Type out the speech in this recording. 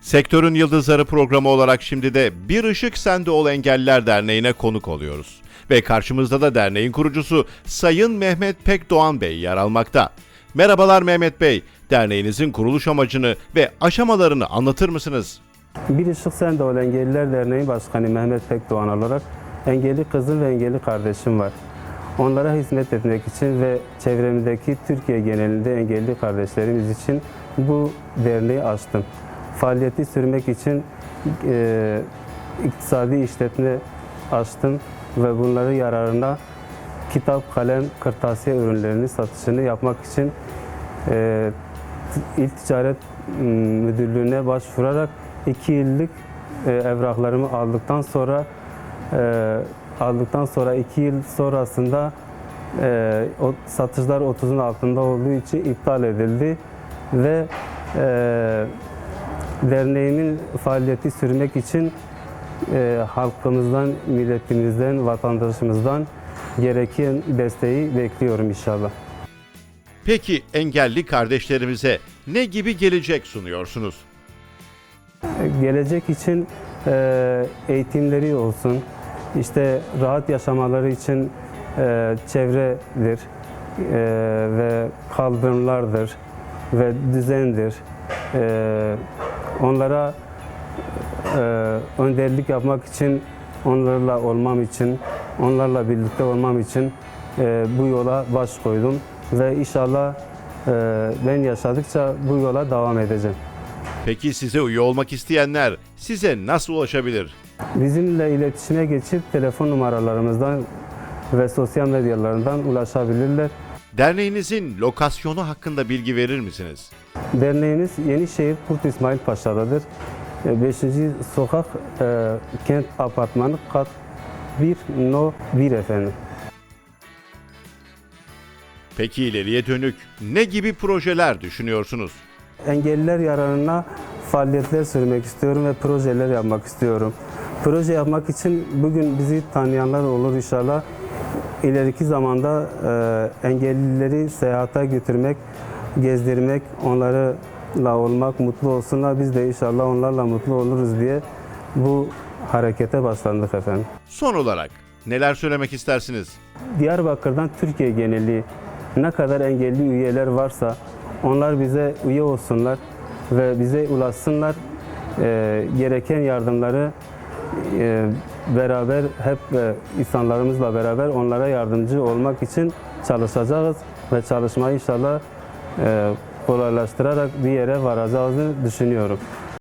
Sektörün Yıldızları programı olarak şimdi de Bir Işık Sende Ol Engelliler Derneği'ne konuk oluyoruz. Ve karşımızda da derneğin kurucusu Sayın Mehmet Pekdoğan Bey yer almakta. Merhabalar Mehmet Bey, derneğinizin kuruluş amacını ve aşamalarını anlatır mısınız? Bir Işık Sen de Ol Engelliler Derneği Başkanı Mehmet Pekdoğan olarak engelli kızım ve engelli kardeşim var. Onlara hizmet etmek için ve çevremdeki Türkiye genelinde engelli kardeşlerimiz için bu derneği açtım. Faaliyeti sürmek için e, iktisadi işletme açtım ve bunları yararına kitap, kalem, kırtasiye ürünlerini satışını yapmak için e, İl Ticaret Müdürlüğü'ne başvurarak iki yıllık e, evraklarımı aldıktan sonra e, aldıktan sonra iki yıl sonrasında e, o satışlar 30'un altında olduğu için iptal edildi ve e, derneğimin faaliyeti sürmek için e, halkımızdan, milletimizden, vatandaşımızdan gereken desteği bekliyorum inşallah. Peki engelli kardeşlerimize ne gibi gelecek sunuyorsunuz? gelecek için e, eğitimleri olsun, işte rahat yaşamaları için e, çevredir e, ve kaldırımlardır ve düzendir. E, onlara e, önderlik yapmak için, onlarla olmam için, onlarla birlikte olmam için e, bu yola baş koydum ve inşallah e, ben yaşadıkça bu yola devam edeceğim. Peki size üye olmak isteyenler size nasıl ulaşabilir? Bizimle iletişime geçip telefon numaralarımızdan ve sosyal medyalarından ulaşabilirler. Derneğinizin lokasyonu hakkında bilgi verir misiniz? Derneğimiz Yenişehir Kurt İsmail Paşa'dadır. 5. Sokak e, Kent Apartmanı kat 1 No 1 efendim. Peki ileriye dönük ne gibi projeler düşünüyorsunuz? Engelliler yararına faaliyetler sürmek istiyorum ve projeler yapmak istiyorum. Proje yapmak için bugün bizi tanıyanlar olur inşallah. İleriki zamanda e, engellileri seyahate götürmek, gezdirmek, onlarla olmak, mutlu olsunlar. Biz de inşallah onlarla mutlu oluruz diye bu harekete başlandık efendim. Son olarak neler söylemek istersiniz? Diyarbakır'dan Türkiye geneli ne kadar engelli üyeler varsa onlar bize üye olsunlar ve bize ulaşsınlar. Ee, gereken yardımları e, beraber hep e, insanlarımızla beraber onlara yardımcı olmak için çalışacağız ve çalışmayı inşallah e, kolaylaştırarak bir yere varacağızı düşünüyorum.